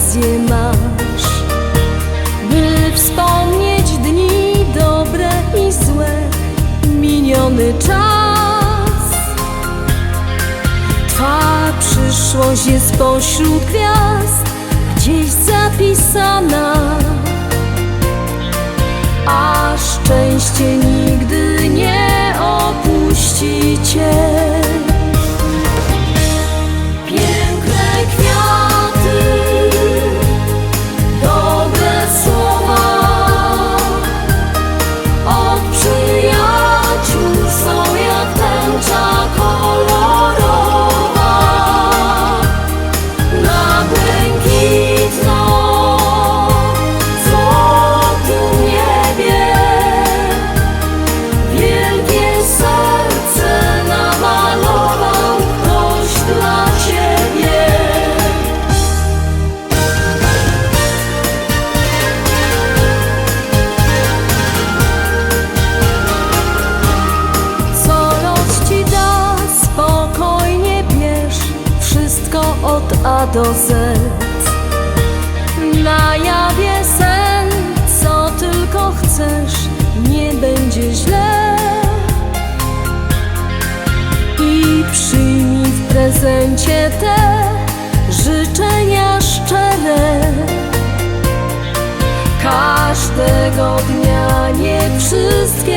okazję masz, by wspomnieć dni dobre i złe, miniony czas. Twa przyszłość jest pośród gwiazd, gdzieś zapisana, a szczęście nigdy nie opuści cię. Do Z. Na jawie sen, co tylko chcesz Nie będzie źle. I przyjmij w prezencie te Życzenia szczere. Każdego dnia nie wszystkie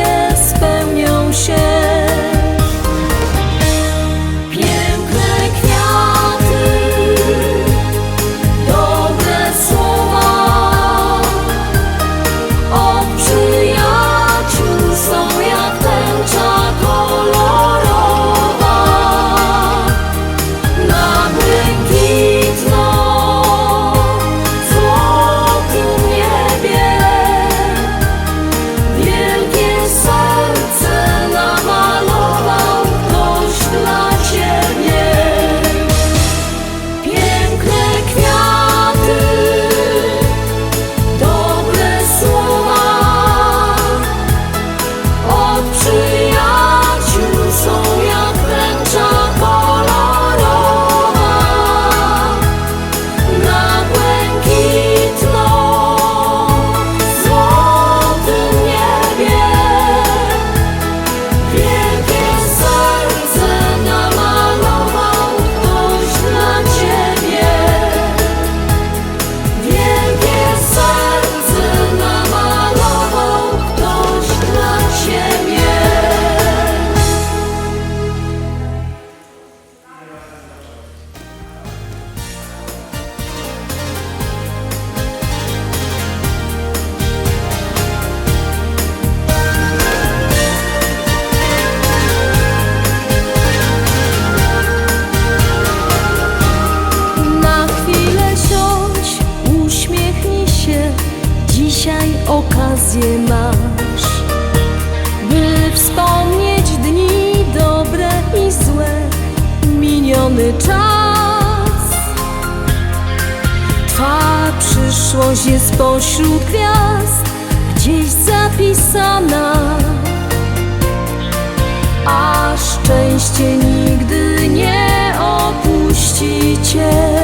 okazję masz, by wspomnieć dni dobre i złe, miniony czas. Twa przyszłość jest pośród gwiazd, gdzieś zapisana, a szczęście nigdy nie opuści cię.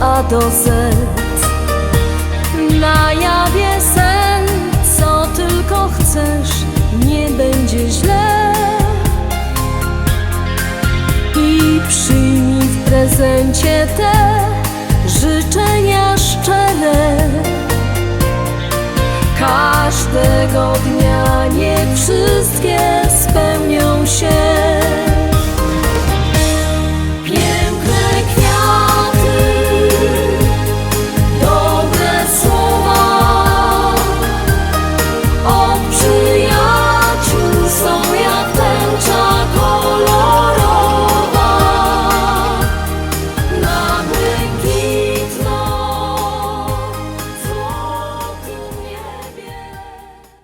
A do Z. Na jawie sen, co tylko chcesz Nie będzie źle. I przyjmij w prezencie te Życzenia szczere. Każdego dnia nie wszystkie spełnią się.